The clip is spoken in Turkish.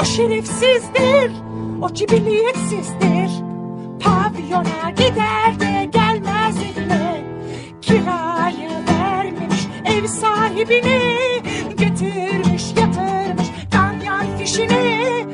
O şerefsizdir, o cibiliyetsizdir. Pavyona gider de gelmez evine. Kirayı vermemiş ev sahibini. Getirmiş yatırmış ganyan fişini.